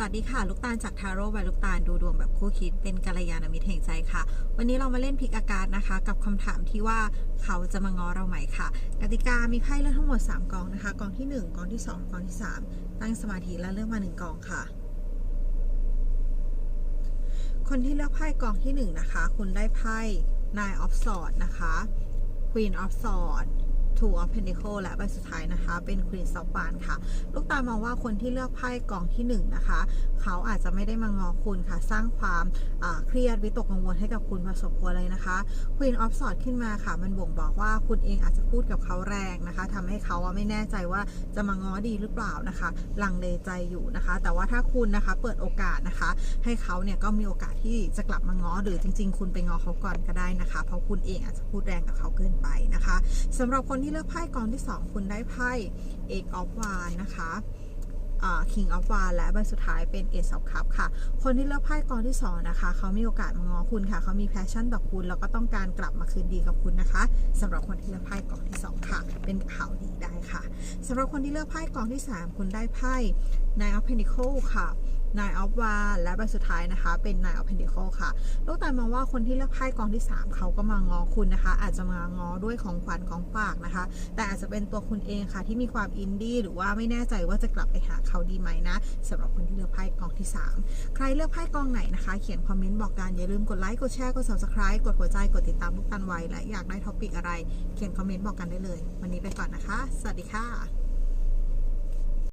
สวัสดีค่ะ ลูกตาลจากทาโร่ใบลูกตาลดูดวงแบบคู่คิดเป็นกัลยาณมิตรแห่งใจค่ะ วันนี้เรามาเล่นพลิกอากาศนะคะ กับคำถามที่ว่าเขาจะมาง้อเราไหมค่ะ กติกามีไพ่เลือกทั้งหมด 3กองนะคะกองที่ 1กองที่ 2กองที่ 3 ตั้งสมาธิแล้วเลือกมา 1กองค่ะ คนที่เลือกไพ่กองที่ 1 นะคะ คุณได้ไพ่ Nine of Swords นะคะ Queen of Swords Two of Pentacle และใบสุดท้ายนะคะ เป็น Queen of p a n ค่ะ ลูกตามองว่าคนที่เลือกไพ่กองที่1นะคะ เขาอาจจะไม่ได้มางอคุณค่ะ สร้างความเครียดวิตกกังวลให้กับคุณพอสมควรเลยนะคะ Queen of s w o r d ขึ้นมาค่ะ มันบ่งบอกว่าคุณเองอาจจะพูดกับเขาแรงนะคะทำให้เขาไม่แน่ใจว่าจะมางอดีหรือเปล่านะคะลังเลใจอยู่นะคะ แต่ว่าถ้าคุณนะคะเปิดโอกาสนะคะ ให้เขาเนี่ยก็มีโอกาสที่จะกลับมาง้อหรือจริง ๆ คุณไปง้อเขาก่อนก็ได้นะคะ เพราะคุณเองอาจจะพูดแรงกับเขาเกินไปนะคะสำหรับคนที่ที่เลือกไพ่กองที่ 2 คุณได้ไพ่ Eight of Wands นะคะอ่า King of Wands และใบสุดท้ายเป็น Ace of Cups ค่ะ คนที่เลือกไพ่กองที่สองนะคะ เขามีโอกาสมางอคุณค่ะ เขามีแพชชั่นต่อคุณ แล้วก็ต้องการกลับมาคืนดีกับคุณนะคะสำหรับคนที่เลือกไพ่กองที่สองค่ะ เป็นข่าวดีได้ค่ะสำหรับคนที่เลือกไพ่กองที่สามคุณได้ไพ่ Nine of Pentacles ค่ะ Nine of Wands และใบสุดท้ายนะคะ เป็น Nine of Pentacles ค่ะ ลูกตามองว่าคนที่เลือกไพ่กองที่ 3 เขาก็มางอคุณนะคะ อาจจะมางอด้วยของขวัญของฝากนะคะ แต่อาจจะเป็นตัวคุณเองค่ะ ที่มีความอินดี้หรือว่าไม่แน่ใจว่าจะกลับไปหาเขาดีไหมนะสำหรับคนที่เลือกไพ่กองที่ 3 ใครเลือกไพ่กองไหนนะคะ เขียนคอมเมนต์บอกกันอย่าลืมกดไลค์กดแชร์กด subscribe กดหัวใจกดติดตามลูกตาลไว้และอยากได้ท็อปิกอะไร เขียนคอมเมนต์บอกกันได้เลย วันนี้ไปก่อนนะคะ สวัสดีค่ะ